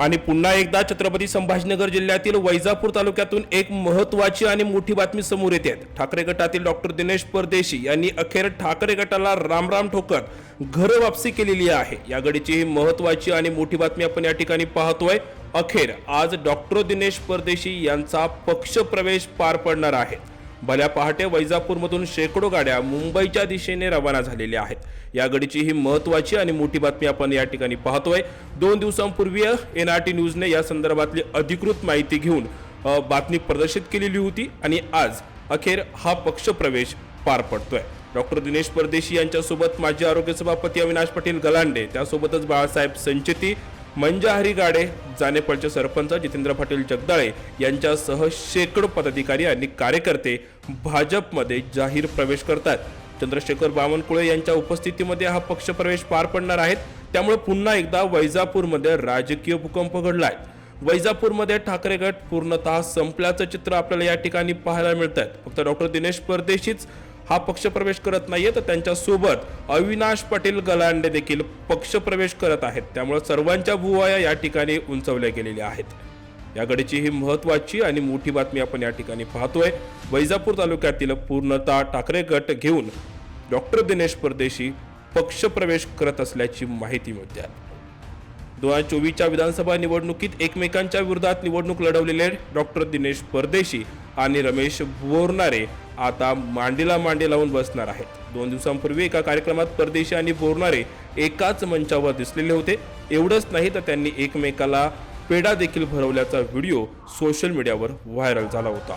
आणि पुन्हा एकदा छत्रपती संभाजीनगर जिल्ह्यातील वैजापूर तालुक्यातून एक महत्वाची आणि मोठी बातमी समोर येते. ठाकरे गटातील डॉक्टर दिनेश परदेशी यांनी अखेर ठाकरे गटाला रामराम ठोकत घर वापसी केलेली आहे. या घडीची ही महत्वाची आणि मोठी बातमी आपण या ठिकाणी पाहतोय. अखेर आज डॉक्टर दिनेश परदेशी यांचा पक्षप्रवेश पार पडणार आहे. भल्या पहाटे वैजापूरमधून शेकडो गाड्या मुंबईच्या दिशेने रवाना झालेल्या आहेत. या गडीची ही महत्वाची आणि मोठी बातमी आपण या ठिकाणी पाहतोय. दोन दिवसांपूर्वी एन आर टी न्यूजने या संदर्भातली अधिकृत माहिती घेऊन बातमी प्रदर्शित केलेली होती आणि आज अखेर हा पक्षप्रवेश पार पडतोय. डॉक्टर दिनेश परदेशी यांच्यासोबत माजी आरोग्य सभापती अविनाश पाटील गलांडे त्यासोबतच बाळासाहेब संचेती मंजाहरी गाडे जानेपळचे सरपंच जितेंद्र पाटील जगदाळे यांच्यासह शेकडो पदाधिकारी आणि कार्यकर्ते भाजपमध्ये जाहीर प्रवेश करतात. चंद्रशेखर बावनकुळे यांच्या उपस्थितीमध्ये हा पक्ष प्रवेश पार पडणार आहेत त्यामुळे पुन्हा एकदा वैजापूरमध्ये राजकीय भूकंप घडलाय. वैजापूरमध्ये ठाकरे गट पूर्णतः संपल्याचं चित्र आपल्याला या ठिकाणी पाहायला मिळत आहेत फक्त डॉक्टर दिनेश परदेशीच हा पक्षप्रवेश करत नाहीये तर त्यांच्यासोबत अविनाश पाटील गलांडे देखील पक्षप्रवेश करत आहेत. त्यामुळे सर्वांच्या भुवाया या ठिकाणी उंचवल्या गेलेल्या आहेत. या घडीची ही महत्वाची आणि मोठी बातमी आपण या ठिकाणी पाहतोय. वैजापूर तालुक्यातील पूर्णता ठाकरे गट घेऊन डॉक्टर दिनेश परदेशी पक्षप्रवेश करत असल्याची माहिती मिळते. दोन हजार चोवीसच्या विधानसभा निवडणुकीत एकमेकांच्या विरोधात निवडणूक लढवलेले डॉक्टर दिनेश परदेशी आणि रमेश बोरनारे आता मांडीला मांडी लावून बसणार आहेत. दोन दिवसांपूर्वी एका कार्यक्रमात परदेशी आणि बोरणारे एकाच मंचावर दिसलेले होते. एवढंच नाही तर त्यांनी एकमेकाला पेढा देखील भरवल्याचा व्हिडिओ सोशल मीडियावर व्हायरल झाला होता.